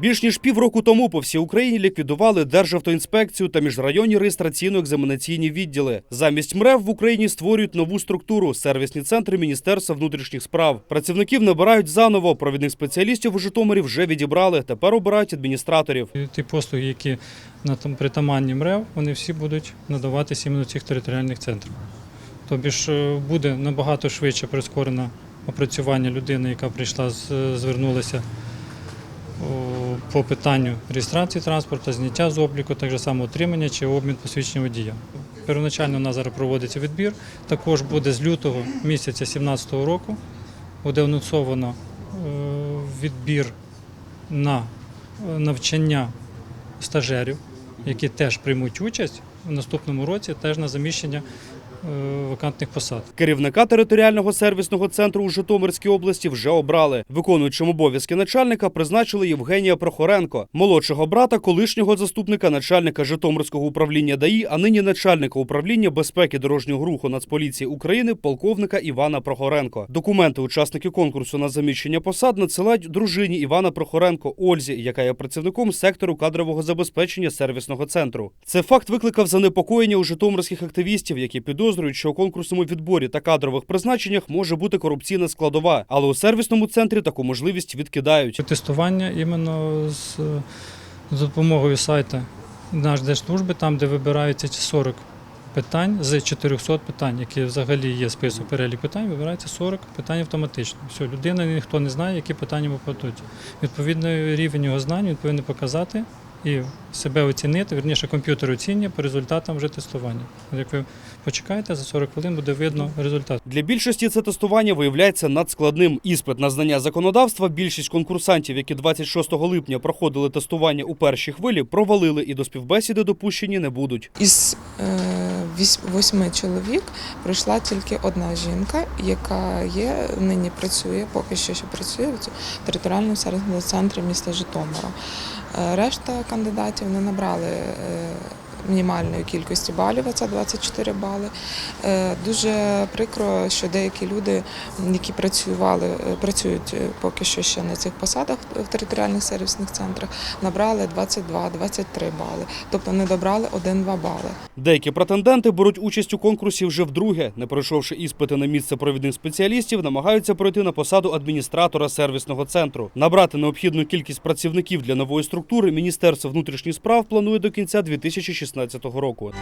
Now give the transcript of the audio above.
Більш ніж півроку тому по всій Україні ліквідували Державтоінспекцію та міжрайонні реєстраційно-екзаменаційні відділи. Замість МРЕВ в Україні створюють нову структуру сервісні центри Міністерства внутрішніх справ. Працівників набирають заново. Провідних спеціалістів у Житомирі вже відібрали. Тепер обирають адміністраторів. Ті послуги, які на там притаманні МРЕВ, вони всі будуть надаватися іменно цих територіальних центрах. Тобі ж е, буде набагато швидше прискорено опрацювання людини, яка прийшла, з- звернулася по питанню реєстрації транспорту, зняття з обліку, так само отримання чи обмін посвідчення водія. Первоначально у нас зараз проводиться відбір. Також буде з лютого місяця 2017 року буде анонсовано е, відбір на е, навчання стажерів, які теж приймуть участь в наступному році, теж на заміщення вакантних посад. Керівника територіального сервісного центру у Житомирській області вже обрали. Виконуючим обов'язки начальника призначили Євгенія Прохоренко, молодшого брата колишнього заступника начальника Житомирського управління ДАІ, а нині начальника управління безпеки дорожнього руху Нацполіції України полковника Івана Прохоренко. Документи учасники конкурсу на заміщення посад надсилають дружині Івана Прохоренко Ользі, яка є працівником сектору кадрового забезпечення сервісного центру. Це факт викликав занепокоєння у житомирських активістів, які підозрюють, що у конкурсному відборі та кадрових призначеннях може бути корупційна складова, але у сервісному центрі таку можливість відкидають. Тестування іменно з, допомогою сайту наш держслужби, там, де вибираються ці 40 питань з 400 питань, які взагалі є список перелік питань, вибирається 40 питань автоматично. Все, людина ніхто не знає, які питання попадуть. Відповідно, рівень його знань він повинен показати і себе оцінити, верніше комп'ютер оцінює по результатам вже тестування. Як ви почекаєте, за 40 хвилин буде видно результат. Для більшості це тестування виявляється надскладним. Іспит на знання законодавства. Більшість конкурсантів, які 26 липня проходили тестування у першій хвилі, провалили і до співбесіди допущені не будуть. Із е, восьми чоловік прийшла тільки одна жінка, яка є нині працює, поки що ще працює в територіальному сервісному центрі міста Житомира. Е, Решта кандидатів не набрали е, мінімальної кількості балів, а це 24 бали. Е, Дуже прикро, що деякі люди, які працювали, е, працюють е, поки що ще на цих посадах в територіальних сервісних центрах, набрали 22-23 бали, тобто не добрали 1-2 бали. Деякі претенденти беруть участь у конкурсі вже вдруге. Не пройшовши іспити на місце провідних спеціалістів, намагаються пройти на посаду адміністратора сервісного центру. Набрати необхідну кількість працівників для нової структури Міністерство внутрішніх справ планує до кінця 2016 року.